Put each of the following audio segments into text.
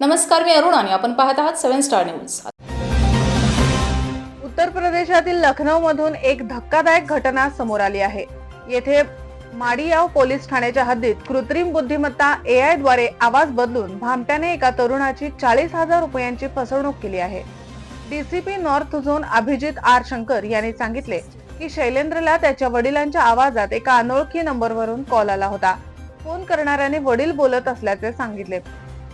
नमस्कार मी अरुण आणि आपण पाहत आहात सेव्हन स्टार न्यूज. उत्तर प्रदेशातील लखनौमधून एक धक्कादायक घटना समोर आली आहे. येथे माडियाव पोलीस ठाण्याच्या हद्दीत कृत्रिम बुद्धिमत्ता एआयद्वारे आवाज बदलून भामट्याने एका तरुणाची चाळीस हजार रुपयांची फसवणूक केली आहे. DCP north zone Abhijit R Shankar यांनी सांगितले की शैलेंद्रला त्याच्या वडिलांच्या आवाजात एका अनोळखी नंबरवरून कॉल आला होता. फोन करणाऱ्याने वडील बोलत असल्याचे सांगितले.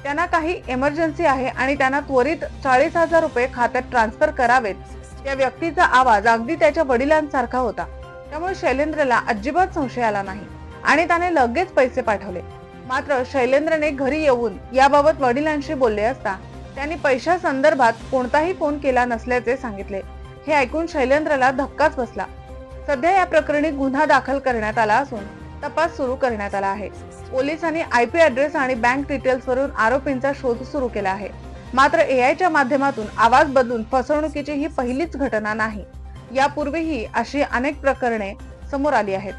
त्यांना काही इमर्जन्सी आहे आणि त्यांना त्वरित चाळीस हजार रुपये खात्यात ट्रान्सफर करावेत. त्या व्यक्तीचा आवाज अगदी त्याच्या वडिलांसारखा होता. त्यामुळे शैलेंद्रला अजिबात संशय आला नाही आणि त्याने लगेच पैसे पाठवले. मात्र शैलेंद्रने घरी येऊन याबाबत वडिलांशी बोलले असता त्यांनी पैशा संदर्भात कोणताही फोन केला नसल्याचे सांगितले. हे ऐकून शैलेंद्रला धक्काच बसला. सध्या या प्रकरणी गुन्हा दाखल करण्यात आला असून तपास सुरू करण्यात आला आहे. पोलिसांनी आय पी ऍड्रेस आणि बँक डिटेल्सवरून आरोपींचा शोध सुरू केला आहे. मात्र एआयच्या माध्यमातून आवाज बदलून फसवणुकीची ही पहिलीच घटना नाही. यापूर्वीही अशी अनेक प्रकरणे समोर आली आहेत.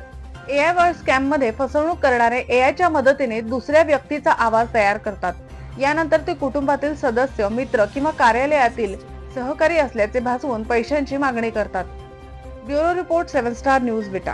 एआय वर स्कॅममध्ये फसवणूक करणारे एआयच्या मदतीने दुसऱ्या व्यक्तीचा आवाज तयार करतात. यानंतर ते कुटुंबातील सदस्य मित्र किंवा कार्यालयातील सहकारी असल्याचे भासवून पैशांची मागणी करतात. Bureau report seven star news Vita.